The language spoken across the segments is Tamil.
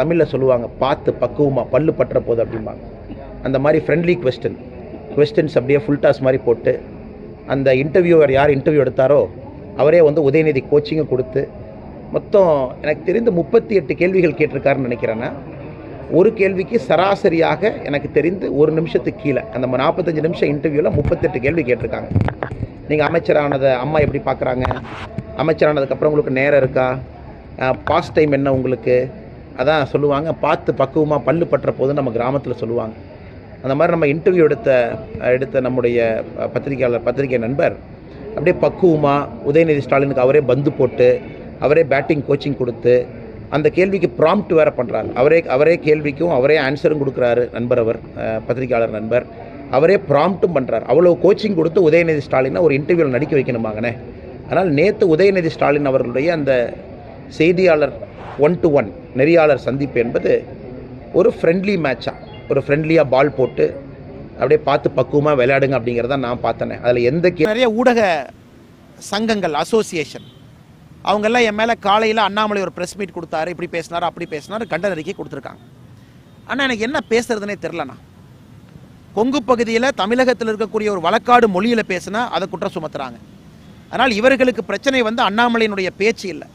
தமிழில் சொல்லுவாங்க பார்த்து பக்குவமாக பல்லு பற்ற போது அப்படிம்பாங்க. அந்த மாதிரி ஃப்ரெண்ட்லி கொஸ்டின் கொஸ்டின்ஸ் அப்படியே ஃபுல் டாஸ் மாதிரி போட்டு அந்த இன்டர்வியூவர் யார் இன்டர்வியூ எடுத்தாரோ அவரே வந்து உதயநிதி கோச்சிங்கை கொடுத்து மொத்தம் எனக்கு தெரிந்து முப்பத்தி எட்டு கேள்விகள் கேட்டிருக்காருன்னு நினைக்கிறேன்னா ஒரு கேள்விக்கு சராசரியாக எனக்கு தெரிந்து ஒரு நிமிஷத்துக்கு கீழே அந்த நாற்பத்தஞ்சு நிமிஷம் இன்டர்வியூவில் முப்பத்தெட்டு கேள்வி கேட்டிருக்காங்க. நீங்கள் அமைச்சரானதை அம்மா எப்படி பார்க்குறாங்க? அமைச்சரானதுக்கப்புறம் உங்களுக்கு நேரம் இருக்கா? பாஸ்ட் டைம் என்ன உங்களுக்கு? அதான் சொல்லுவாங்க பார்த்து பக்குவமாக பல்லு பற்ற போது நம்ம கிராமத்தில் சொல்லுவாங்க. அந்த மாதிரி நம்ம இன்டர்வியூ எடுத்த எடுத்த நம்முடைய பத்திரிகையாளர் பத்திரிகை நண்பர் அப்படியே பக்குவமாக உதயநிதி ஸ்டாலினுக்கு அவரே பந்து போட்டு அவரே பேட்டிங் கோச்சிங் கொடுத்து அந்த கேள்விக்கு ப்ராம்ப்ட் வேறு பண்ணுறாரு அவரே அவரே கேள்விக்கும் அவரே ஆன்சரும் கொடுக்குறாரு நண்பர் அவர் பத்திரிகையாளர் நண்பர். அவரே ப்ராம்ப்ட்டும் பண்ணுறாரு அவ்வளோ கோச்சிங் கொடுத்து உதயநிதி ஸ்டாலினை ஒரு இன்டர்வியூவில் நடிக்க வைக்கணுமாங்கண்ணே அதனால் நேற்று உதயநிதி ஸ்டாலின் அவர்களுடைய அந்த செய்தியாளர் ஒன் டு ஒன் நெறியாளர் சந்திப்பு என்பது ஒரு ஃப்ரெண்ட்லி மேட்சாக ஒரு ஃப்ரெண்ட்லியாக பால் போட்டு அப்படியே பார்த்து பக்குவமாக விளையாடுங்க அப்படிங்கிறத நான் பார்த்தேனே. அதில் எந்த கே நிறைய ஊடக சங்கங்கள் அசோசியேஷன் அவங்கெல்லாம் என் மேலே காலையில் அண்ணாமலை ஒரு ப்ரெஸ் மீட் கொடுத்தாரு இப்படி பேசினாரு அப்படி பேசினார் கண்டன அறிக்கை கொடுத்துருக்காங்க. ஆனால் எனக்கு என்ன பேசுறதுனே தெரிலண்ணா கொங்கு பகுதியில் தமிழகத்தில் இருக்கக்கூடிய ஒரு வழக்காடு மொழியில் பேசினா அதை குற்றம் சுமத்துறாங்க. அதனால் இவர்களுக்கு பிரச்சனை வந்து அண்ணாமலையினுடைய பேச்சு இல்லை.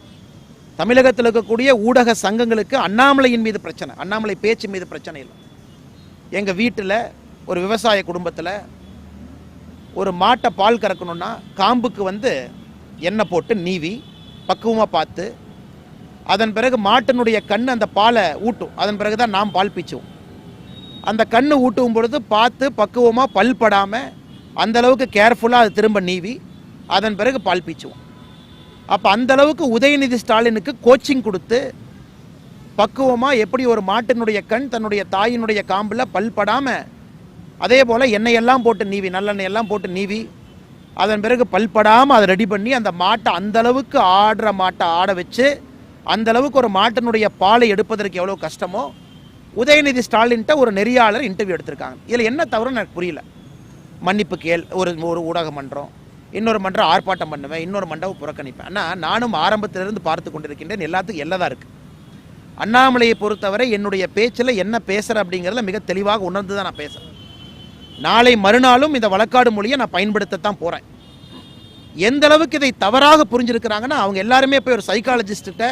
தமிழகத்தில் இருக்கக்கூடிய ஊடக சங்கங்களுக்கு அண்ணாமலையின் மீது பிரச்சனை. அண்ணாமலை பேச்சு மீது பிரச்சனை இல்லை. எங்கள் வீட்டில் ஒரு விவசாய குடும்பத்தில் ஒரு மாட்டை பால் கறக்கணும்னா காம்புக்கு வந்து எண்ணெய் போட்டு நீவி பக்குவமாக பார்த்து அதன் பிறகு மாட்டினுடைய கண் அந்த பாலை ஊட்டும். அதன் பிறகு தான் நாம் பால் பீச்சுவோம் அந்த கண் ஊட்டும் பொழுது பார்த்து பக்குவமாக பல் படாமல் அந்த அளவுக்கு கேர்ஃபுல்லாக அது திரும்ப நீவி அதன் பிறகு பால் பீச்சுவோம் அப்போ அந்த அளவுக்கு உதயநிதி ஸ்டாலினுக்கு கோச்சிங் கொடுத்து பக்குவமாக எப்படி ஒரு மாட்டினுடைய கண் தன்னுடைய தாயினுடைய காம்பில் பல்படாமல் அதே போல் எண்ணெயெல்லாம் போட்டு நீவி நல்லெண்ணெய் எல்லாம் போட்டு நீவி அதன் பிறகு பல்படாமல் அதை ரெடி பண்ணி அந்த மாட்டை அந்தளவுக்கு ஆடுற மாட்டை ஆட வச்சு அந்த அளவுக்கு ஒரு மாட்டினுடைய பாலை எடுப்பதற்கு எவ்வளோ கஷ்டமோ உதயநிதி ஸ்டாலின்ட்ட ஒரு நெறியாளர் இன்டர்வியூ எடுத்திருக்காங்க. இதில் என்ன தவறுன்னு எனக்கு புரியல. மன்னிப்பு கேள் ஒரு ஒரு ஊடக மன்றம் இன்னொரு மன்றம் ஆர்ப்பாட்டம் பண்ணுவேன் இன்னொரு மண்டபம் புறக்கணிப்பேன். ஆனால் நானும் ஆரம்பத்திலிருந்து பார்த்து கொண்டிருக்கின்றேன். எல்லாத்துக்கும் எல்லதாக இருக்குது அண்ணாமலையை பொறுத்தவரை என்னுடைய பேச்சில் என்ன பேசுகிறேன் அப்படிங்கிறத மிக தெளிவாக உணர்ந்து தான் நான் பேசுகிறேன் நாளை மறுநாளும் இந்த வழக்காடு மொழியை நான் பயன்படுத்தத்தான் போகிறேன் எந்த அளவுக்கு இதை தவறாக புரிஞ்சிருக்கிறாங்கன்னா அவங்க எல்லாருமே போய் ஒரு சைக்காலஜிஸ்ட்ட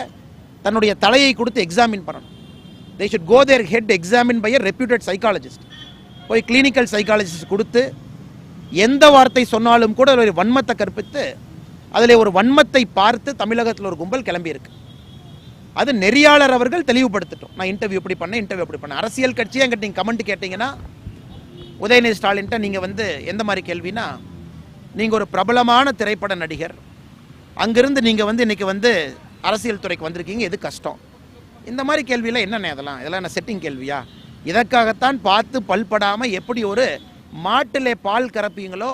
தன்னுடைய தலையை கொடுத்து எக்ஸாமின் பண்ணணும். They should go their head examine by a reputed psychologist போய் கிளினிக்கல் சைக்காலஜிஸ்ட் கொடுத்து எந்த வார்த்தை சொன்னாலும் கூட ஒரு வன்மத்தை கற்பித்து அதில் ஒரு வன்மத்தை பார்த்து தமிழகத்தில் ஒரு கும்பல் கிளம்பியிருக்கு. அது நெறியாளர் அவர்கள் தெளிவுபடுத்தட்டும். நான் இன்டர்வியூ இப்படி பண்ணேன் இன்டர்வியூ இப்படி பண்ணேன். அரசியல் கட்சியை எங்கிட்ட நீங்கள் கமெண்ட் கேட்டிங்கன்னா உதயநிதி ஸ்டாலின்ட்ட நீங்கள் வந்து எந்த மாதிரி கேள்வினா நீங்கள் ஒரு பிரபலமான திரைப்பட நடிகர். அங்கிருந்து நீங்கள் வந்து இன்றைக்கி வந்து அரசியல் துறைக்கு வந்திருக்கீங்க எது கஷ்டம்? இந்த மாதிரி கேள்வியெல்லாம் என்னென்ன அதெல்லாம்? இதெல்லாம் என்ன செட்டிங் கேள்வியா? இதற்காகத்தான் பார்த்து பல்படாமல் எப்படி ஒரு மாட்டிலே பால் கறப்பீங்களோ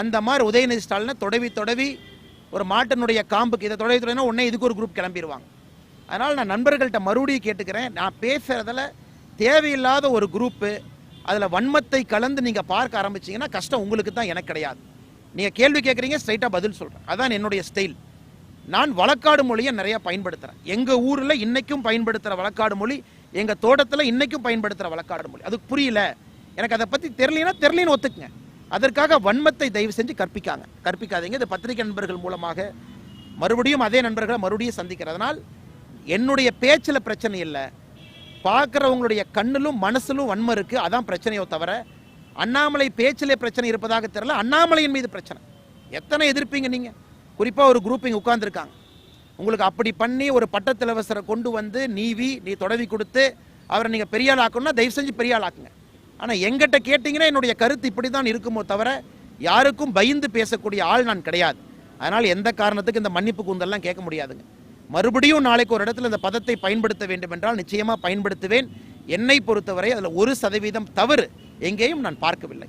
அந்த மாதிரி உதயநிதி ஸ்டாலினை தொடவி தொடவி ஒரு மாட்டினுடைய காம்புக்கு இதை தொடவி தொடவினா உடனே இதுக்கு ஒரு குரூப் கிளம்பிடுவாங்க அதனால் நான் நண்பர்கள்ட்ட மறுபடியும் கேட்டுக்கிறேன். நான் பேசுகிறதில் தேவையில்லாத ஒரு குரூப்பு அதில் வன்மத்தை கலந்து நீங்கள் பார்க்க ஆரம்பிச்சீங்கன்னா கஷ்டம் உங்களுக்கு தான் எனக்கு கிடையாது. நீங்கள் கேள்வி கேட்குறீங்க ஸ்ட்ரைட்டாக பதில் சொல்கிறேன் அதான் என்னுடைய ஸ்டைல் நான் வழக்காடு மொழியை நிறையா பயன்படுத்துகிறேன் எங்கள் ஊரில் இன்றைக்கும் பயன்படுத்துகிற வழக்காடு மொழி எங்கள் தோட்டத்தில் இன்றைக்கும் பயன்படுத்துகிற வழக்காடு மொழி. அதுக்கு புரியல. எனக்கு அதை பற்றி தெரியலனா தெரியலன்னு ஒத்துக்குங்க. அதற்காக வன்மத்தை தயவு செஞ்சு கற்பிக்காங்க. கற்பிக்காதீங்க. இந்த பத்திரிகை நண்பர்கள் மூலமாக மறுபடியும் அதே நண்பர்களை மறுபடியும் சந்திக்கிறதுனால் என்னுடைய பேச்சில் பிரச்சனை இல்லை. பார்க்குறவங்களுடைய கண்ணிலும் மனசிலும் வன்மம் இருக்குது அதான் பிரச்சனையோ தவிர அண்ணாமலை பேச்சிலே பிரச்சனை இருப்பதாக தெரியல. அண்ணாமலையின் மீது பிரச்சனை. எத்தனை எதிர்ப்பீங்க நீங்கள் குறிப்பாக ஒரு குரூப் இங்கே உட்காந்துருக்காங்க உங்களுக்கு அப்படி பண்ணி ஒரு பட்டத்திலவசரை கொண்டு வந்து நீவி நீ தொடவி கொடுத்து அவரை நீங்கள் பெரிய ஆள் ஆக்கணும்னா தயவு செஞ்சு பெரிய ஆள் ஆக்குங்க ஆனால் எங்கிட்ட கேட்டிங்கன்னா என்னுடைய கருத்து இப்படி தான் இருக்குமோ தவிர யாருக்கும் பயந்து பேசக்கூடிய ஆள் நான் கிடையாது. அதனால் எந்த காரணத்துக்கு இந்த மன்னிப்பு கூந்தல்லாம் கேட்க முடியாதுங்க. மறுபடியும் நாளைக்கு ஒரு இடத்துல இந்த பதத்தை பயன்படுத்த வேண்டும் என்றால் நிச்சயமாக பயன்படுத்துவேன். என்னை பொறுத்தவரை அதில் ஒரு சதவீதம் தவறு எங்கேயும் நான் பார்க்கவில்லை.